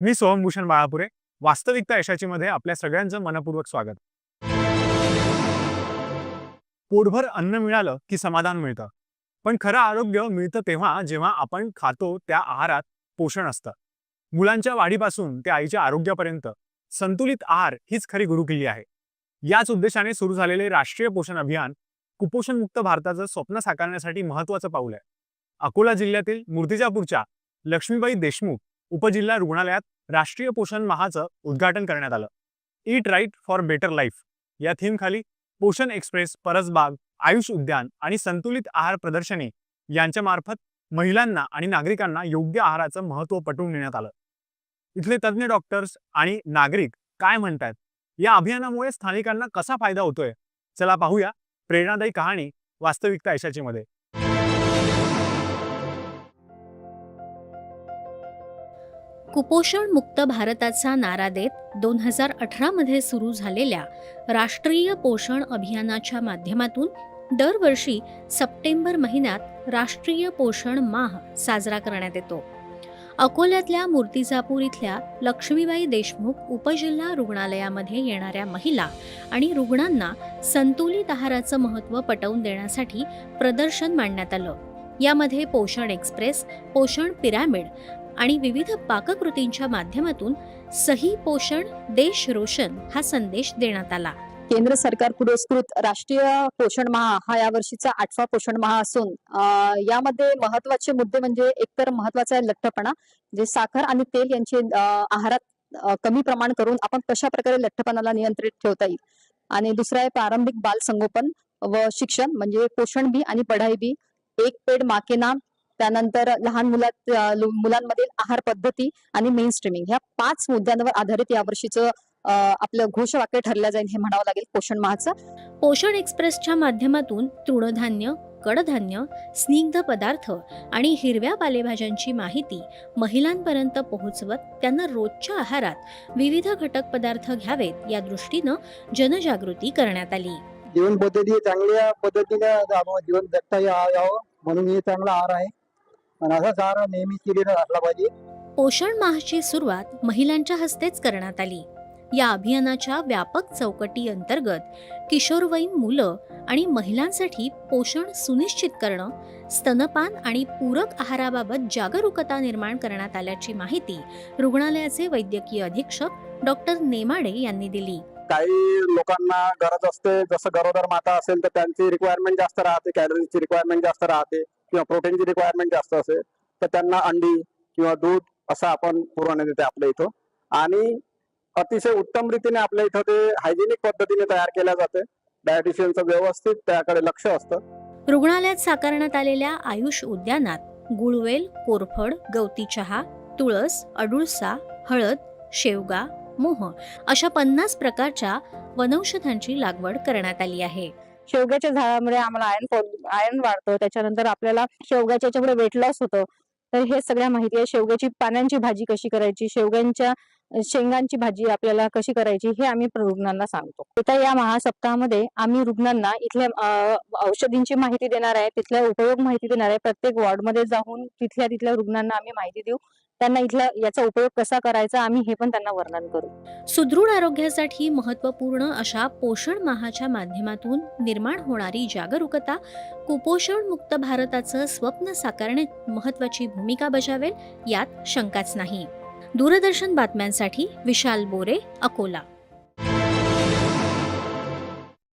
मी सोहमभूषण बाळापुरे वास्तविकता यशाची मध्ये आपल्या सगळ्यांचं मनपूर्वक स्वागत. पोटभर अन्न मिळालं की समाधान मिळतं. पण खरं आरोग्य मिळतं तेव्हा जेव्हा आपण खातो त्या आहारात पोषण असतं. मुलांच्या वाढीपासून ते आईच्या आरोग्यापर्यंत संतुलित आहार हीच खरी गुरुकिल्ली आहे. याच उद्देशाने सुरू झालेले राष्ट्रीय पोषण अभियान कुपोषणमुक्त भारताचं स्वप्न साकारण्यासाठी महत्वाचं पाऊल आहे. अकोला जिल्ह्यातील मूर्तिजापूरच्या लक्ष्मीबाई देशमुख उपजिल्हा रुग्णालयात राष्ट्रीय पोषण माहाचं उद्घाटन करण्यात आलं. Eat right for better life या थीमखाली पोषण एक्सप्रेस परसबाग आयुष उद्यान आणि संतुलित आहार प्रदर्शनी यांच्या मार्फत महिलांना आणि नागरिकांना योग्य आहाराचं महत्त्व पटवून देण्यात आलं. इथले तज्ज्ञ डॉक्टर्स आणि नागरिक काय म्हणतात या अभियानामुळे स्थानिकांना कसा फायदा होतोय? चला पाहूया प्रेरणादायी कहाणी वास्तविकता यशाची मध्ये. कुपोषण मुक्त भारताचा नारा देत दोन हजार अठरामध्ये सुरू झालेल्या राष्ट्रीय पोषण अभियानाच्या माध्यमातून दरवर्षी सप्टेंबर महिन्यात राष्ट्रीय पोषण माह साजरा करण्यात येतो. अकोल्यातल्या मूर्तिजापूर इथल्या लक्ष्मीबाई देशमुख उपजिल्हा रुग्णालयामध्ये येणाऱ्या महिला आणि रुग्णांना संतुलित आहाराचं महत्त्व पटवून देण्यासाठी प्रदर्शन मांडण्यात आलं. यामध्ये पोषण एक्सप्रेस पोषण पिरॅमिड आणि विविध पाककृतींच्या माध्यमातून सही पोषण देश रोशन हा संदेश देण्यात आला. केंद्र सरकार पुरस्कृत राष्ट्रीय पोषण महा हा या वर्षीचा आठवा पोषण महा असून यामध्ये महत्त्वाचे मुद्दे म्हणजे एकतर महत्त्वाचा आहे लठ्ठपणा जे साखर आणि तेल यांचे आहारात कमी प्रमाण करून आपण कशा प्रकारे लठ्ठपणाला नियंत्रित ठेवता येईल? आणि दुसरा आहे प्रारंभिक बाल संगोपन व शिक्षण म्हणजे पोषण बी आणि पढाई बी. एक पेड माके नाम त्यानंतर लहान मुलात मुलांमधील आहार पद्धती आणि मेन स्ट्रीमिंग ह्या पाच मुद्द्यांवर आधारित या वर्षीचं अं, आपलं घोषवाक्य ठरलं जाईल हे म्हणावं लागेल पोषण माहाचं. पोषण एक्सप्रेसच्या माध्यमातून तृणधान्य कडधान्य स्निग्ध पदार्थ आणि हिरव्या पालेभाज्यांची माहिती महिलांपर्यंत पोहोचवत त्यांना रोजच्या आहारात विविध घटक पदार्थ घ्यावेत या दृष्टीनं जनजागृती करण्यात आली. जीवन पद्धती चांगल्या पद्धतीने जीवन जगता या- यावं. म्हणून हे चांगला आहार आहे. आहार नेहमी पाहिजे. पोषण माहची सुरुवात महिलांच्या हस्तेच करण्यात आली. या अभियानाच्या व्यापक चौकटी अंतर्गत किशोरवयीन मुलं आणि महिलांसाठी पोषण सुनिश्चित करणं स्तनपान आणि पूरक आहाराबाबत जागरूकता निर्माण करण्यात आल्याची माहिती रुग्णालयाचे वैद्यकीय अधीक्षक डॉक्टर नेमाडे यांनी दिली. काही लोकांना गरज असते जसं गरोदर माता असेल तर त्यांची रिक्वायरमेंट जास्त राहते कॅलरीची रिक्वायरमेंट जास्त राहते. किंवा प्रोटीनची रिक्वायरमेंट जास्त असेल तर त्यांना अंडी किंवा दूध असं आपण पुरवण्यात येते आपल्या इथं. आणि अतिशय उत्तम रीतीने आपल्या इथं ते हायजेनिक पद्धतीने तयार केल्या जाते डायटिशियनचं व्यवस्थित त्याकडे लक्ष असतं. रुग्णालयात साकारण्यात आलेल्या आयुष उद्यानात गुळवेल कोरफड गवती चहा तुळस अडुळसा हळद शेवगा मोह अशा पन्नास प्रकारच्या वनौषधांची लागवड करण्यात आली आहे. शेवग्याच्या झाडामुळे आम्हाला आयर्न आयर्न वाढतो. त्याच्यानंतर आपल्याला शेवग्याच्या याच्यामुळे वेट लॉस होतं तर हे सगळ्या माहिती आहे. शेवग्याची पानांची भाजी कशी करायची? शेवग्यांच्या शेंगांची भाजी आपल्याला कशी करायची? हे आम्ही रुग्णांना सांगतो. आता या महासप्ताहामध्ये आम्ही रुग्णांना इथल्या औषधींची माहिती देणार आहे. तिथल्या उपयोग माहिती देणार आहे. प्रत्येक वॉर्डमध्ये जाऊन तिथल्या तिथल्या रुग्णांना आम्ही माहिती देऊ. त्यांना इथला याचा उपयोग कसा करायचा आम्ही हे पण त्यांना वर्णन करू. सुदृढ आरोग्यासाठी महत्त्वपूर्ण अशा पोषण माहाच्या माध्यमातून निर्माण होणारी जागरूकता कुपोषण मुक्त भारताचं स्वप्न साकारण्यात महत्त्वाची भूमिका बजावेल यात शंकाच नाही. दूरदर्शन बातम्यांसाठी विशाल बोरे अकोला.